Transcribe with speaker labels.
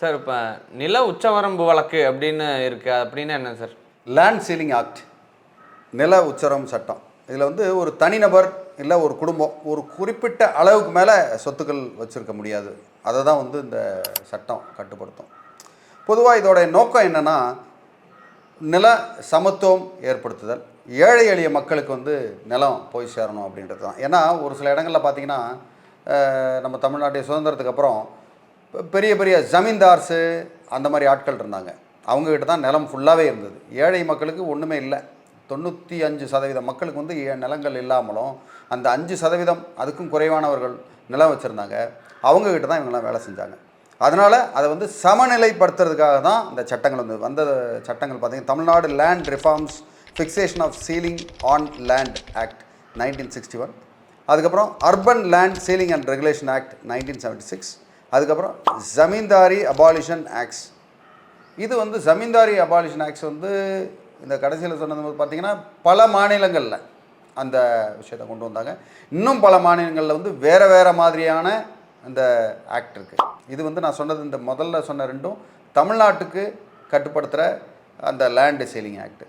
Speaker 1: Sir இப்போ நில உச்சவரம்பு வழக்கு அப்படின்னு இருக்குது அப்படின்னு என்ன சார்?
Speaker 2: லேண்ட் சீலிங் ஆக்ட் நில உச்சரம் சட்டம். இதில் வந்து ஒரு தனிநபர் இல்லை ஒரு குடும்பம் ஒரு குறிப்பிட்ட அளவுக்கு மேலே சொத்துக்கள் வச்சுருக்க முடியாது. அதை தான் வந்து இந்த சட்டம் கட்டுப்படுத்தும். பொதுவாக இதோடைய நோக்கம் என்னென்னா நில சமத்துவம் ஏற்படுத்துதல். ஏழை எளிய மக்களுக்கு வந்து நிலம் போய் சேரணும் அப்படின்றது தான் ஏன்னா ஒரு சில இடங்களில் பார்த்தீங்கன்னா நம்ம தமிழ்நாட்டை சுதந்திரத்துக்கு அப்புறம் பெரிய பெரிய ஜமீன்தார்ஸு அந்த மாதிரி ஆட்கள் இருந்தாங்க. அவங்கக்கிட்ட தான் நிலம் ஃபுல்லாகவே இருந்தது. ஏழை மக்களுக்கு ஒன்றுமே இல்லை. தொண்ணூற்றி அஞ்சு சதவீதம் மக்களுக்கு வந்து ஏ- நிலங்கள் இல்லாமலும் அந்த அஞ்சு சதவீதம் அதுக்கும் குறைவானவர்கள் நிலம் வச்சுருந்தாங்க. அவங்கக்கிட்ட தான் இவங்கெல்லாம் வேலை செஞ்சாங்க. அதனால் அதை வந்து சமநிலைப்படுத்துறதுக்காக தான் இந்த சட்டங்கள் வந்து வந்த சட்டங்கள் பார்த்தீங்கன்னா Tamil Nadu land reforms fixation of ceiling on land act nineteen sixty one அதுக்கப்புறம் urban land ceiling and regulation act nineteen seventy six அதுக்கப்புறம் ஜமீன்தாரி அபாலிஷன் ஆக்ட்ஸ். இது வந்து ஜமீன்தாரி அபாலிஷன் ஆக்ட்ஸ் வந்து இந்த கடைசியில் சொன்னது வந்து பார்த்திங்கன்னா பல மாநிலங்களில் அந்த விஷயத்தை கொண்டு வந்தாங்க. இன்னும் பல மாநிலங்களில் வந்து வேறு வேறு மாதிரியான அந்த ஆக்ட் இருக்குது இது வந்து நான் சொன்னது இந்த முதல்ல சொன்ன ரெண்டும் தமிழ்நாட்டுக்கு கட்டுப்படுத்துகிற அந்த லேண்டு சீலிங் ஆக்ட்